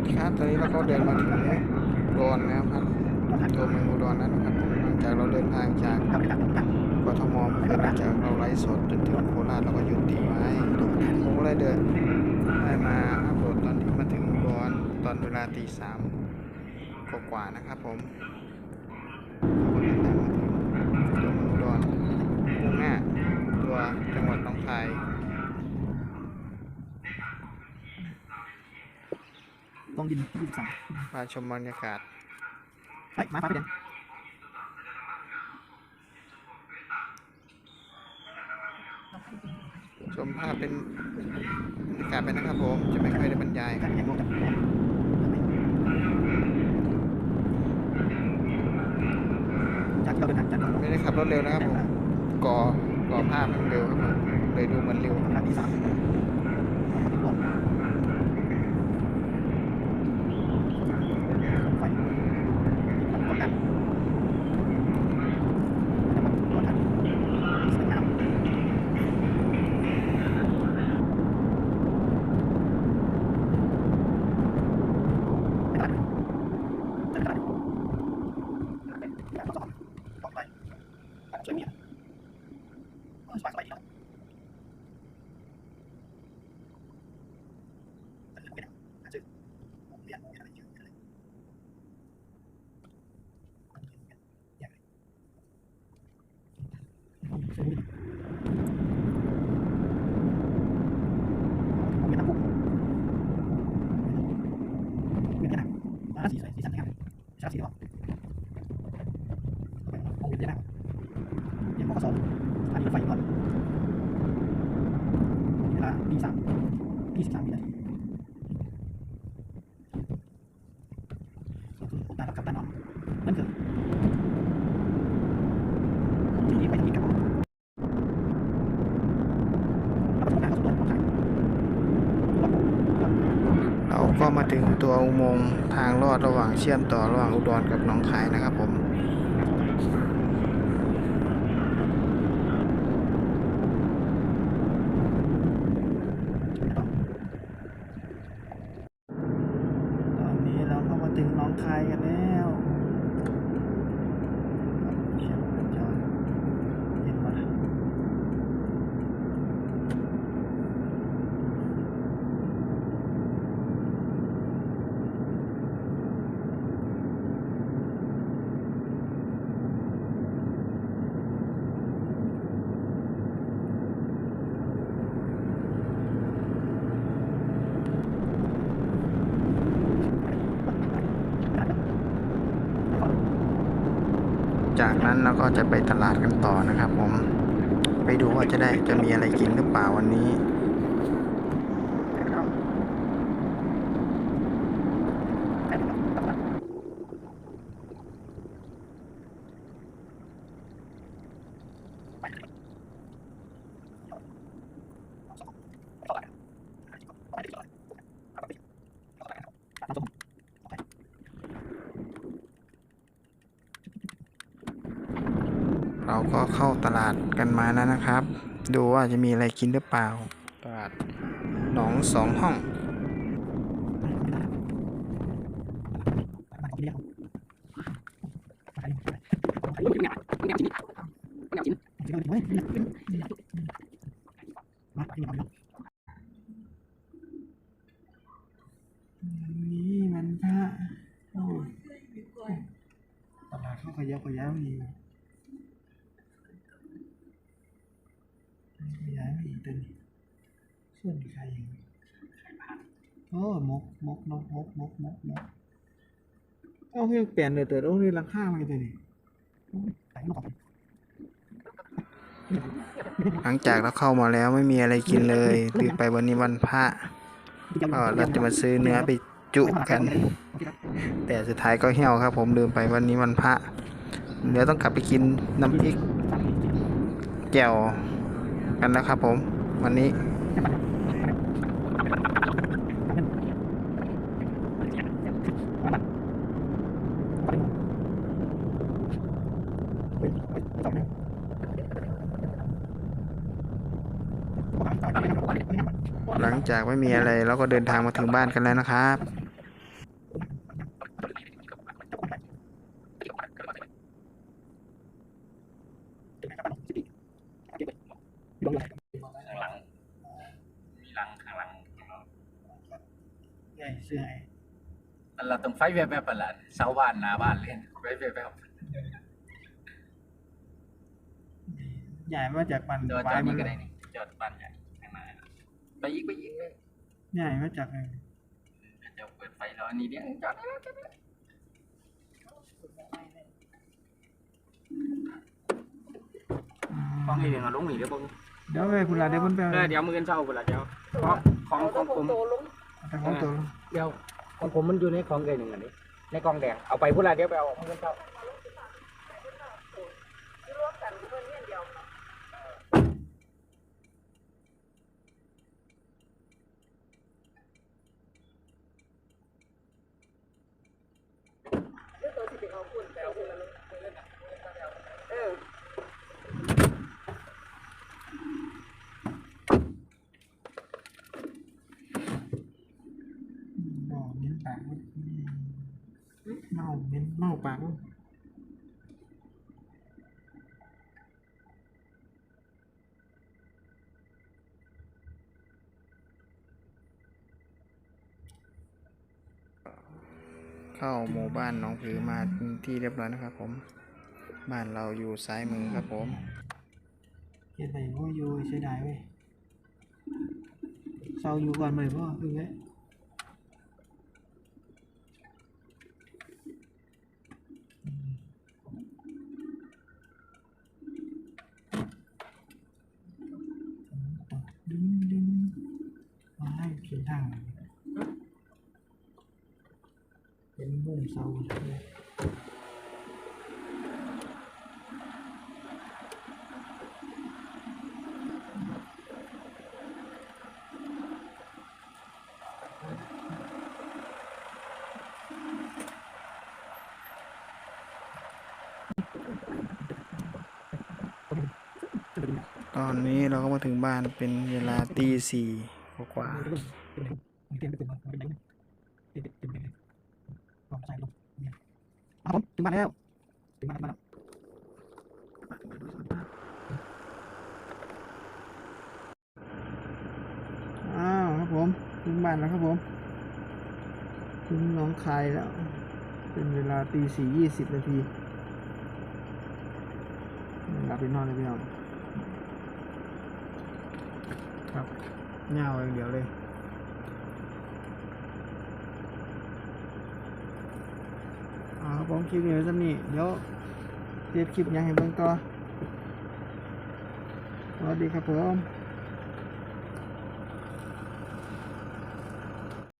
วัสดีครับตอนนี้เราก็เดินมาถึงอุดรแล้วครับตัวเมืองอุดรแล้วนะครับหลังจากเราเดินทางจากกทมเพื่อหลังจากเราไลฟ์สดจนถึงโคราชเราก็หยุดทิ้งไว้ผมก็เลยเดินได้มาอัปโหลดตอนที่มาถึงอุดรตอนเวลาตีสามกว่าๆนะครับผมเราก็เดินทางมาถึงตัวเมืองอุดรมุ่งหน้าตัวจังหวัดหนองคาย ลงดินยี่สิบสามมาชมบรรยากาศเฮ้ยมาฟ้าไปเด่นชมภาพเป็นบรรยากาศไปนะครับผม จะไม่ค่อยได้บรรยายคกัรันบแข่งโลกกันจากที่เราเดินทางจากไม่ได้ขับรถเร็วนะครับผม ก่อก่อภาพให้มันเร็วครับผมเลยดูเหมือนเร็วทางที่สามลงไฟกดดันกดดันสวยงามไปกันไปกันแล้วก็ต่อไปช่วยเมียสบายสบายดีเนาะ ที่สามที่สิบสามวินาทีตากับตาน้องนั่นคือที่นี้ไปทางนี้ครับผมเราประสบการณ์เขาสุดโต่งของไทย เราก็มาถึง ตัวอุโมงค์ทางลอดระหว่างเชื่อมต่อระหว่างอุดรกับหนองคายนะครับผม ตอนนี้เราก็มาถึงหน้องคายกันแล้วเขียนเป็นจอเห็นมา จากนั้นเราก็จะไปตลาดกันต่อนะครับ ผม ไปดูว่าจะได้จะมีอะไรกินหรือเปล่าวันนี้ เราก็เข้าตลาดกันมาแล้วนะครับ ดูว่าจะมีอะไรกินหรือเปล่า ตลาดหนองสองห้องนี่มันพระโอ้ยตลาดเขาขยับขยับมีข ยับมีตัวนี้ส่วนใครอย่างนี้โอ้มกมกนกมกมกมกมกเอาเพียงเปลี่ยนเลยแต่โอ้นี่ราคาไม่ตัวนี้หลังจากเราเข้ามาแล้วไม่มีอะไรกินเลยลืมไปวันนี้วันพระก็เราจะมาซื้อเนื้อไปจุกัน แต่สุดท้ายก็เหี่ยวครับ ผมลืมไปวันนี้วันพระเดี๋ยวต้องกลับไปกินน้ำพริกแจ่วกันนะครับผม วันนี้ หลังจากไม่มีอะไรเราก็เดินทางมาถึงบ้านกันแล้วนะครับลงไห เสื้อให้อันเราต้องไฟแวบๆปะล่ะเสาบ้านหน้าบ้านเล่นไฟแวบใหญ่มาจากมันๆจอดปจลาอยดมันี่นก็ได้นี่จอดบ้านใหญ่ข้างหน้าไปอีกไปอีกเลยใหญ่มาจากเออจะเปิดไฟแล้วอันนี้เนี่ยจอดได้แล้วจอดได้แล้วฟังให้เดี๋ยวเอาลงนี่เดี๋ยวเบิ่งเดี๋ยวไปคุณลาเดี๋ยวคุณไปเออเดี๋ยวมื้อเช้าพุ่นล่ะเดี๋ยวของของของผม แต่ของตัว เดี๋ยวของผมมันอยู่ในของเกยหนึ่งอันนี้ในกล่องแดงเอาไปพุ่นล่ะเดี๋ยวไปเอามื้อเช้าเมา ปากเมาเม้นเมาปากเข้าหมู่บ้านหนองผือมาที่เรียบร้อยนะครับผม บ้านเราอยู่ซ้ายมือครับผมเฮ็ดไปพ่ออยู่ใช้ได้เว้ยเศร้าอยู่ก่อนเลยพ่อคือไงดึง มาให้เขียนทางเป็นมุมเศร้าเลยตอนนี้เราก็มาถึงบ้านเป็นเวลาตีสี่ เป็นไรเตรียมไปตื่นนอนเป็นไรเตรียมเตรียมเป็นไรลองใช่ลงเนี่ยเอาผมถึงมาแล้วถึงมาแล้วอ้าวครับผมถึงบ้านแล้วครับผมถึงน้องคายแล้ว เป็นเวลาตีสี่ยี่สิบนาทีหลับไปนอนเลยพี่น้องครับเงาอย่างเดียวเลย ผมคลิปนี้ไว้สำนี้เดี๋ยวเรียบคลิปยังให้เบิ่งต่อสวัสดีครับผม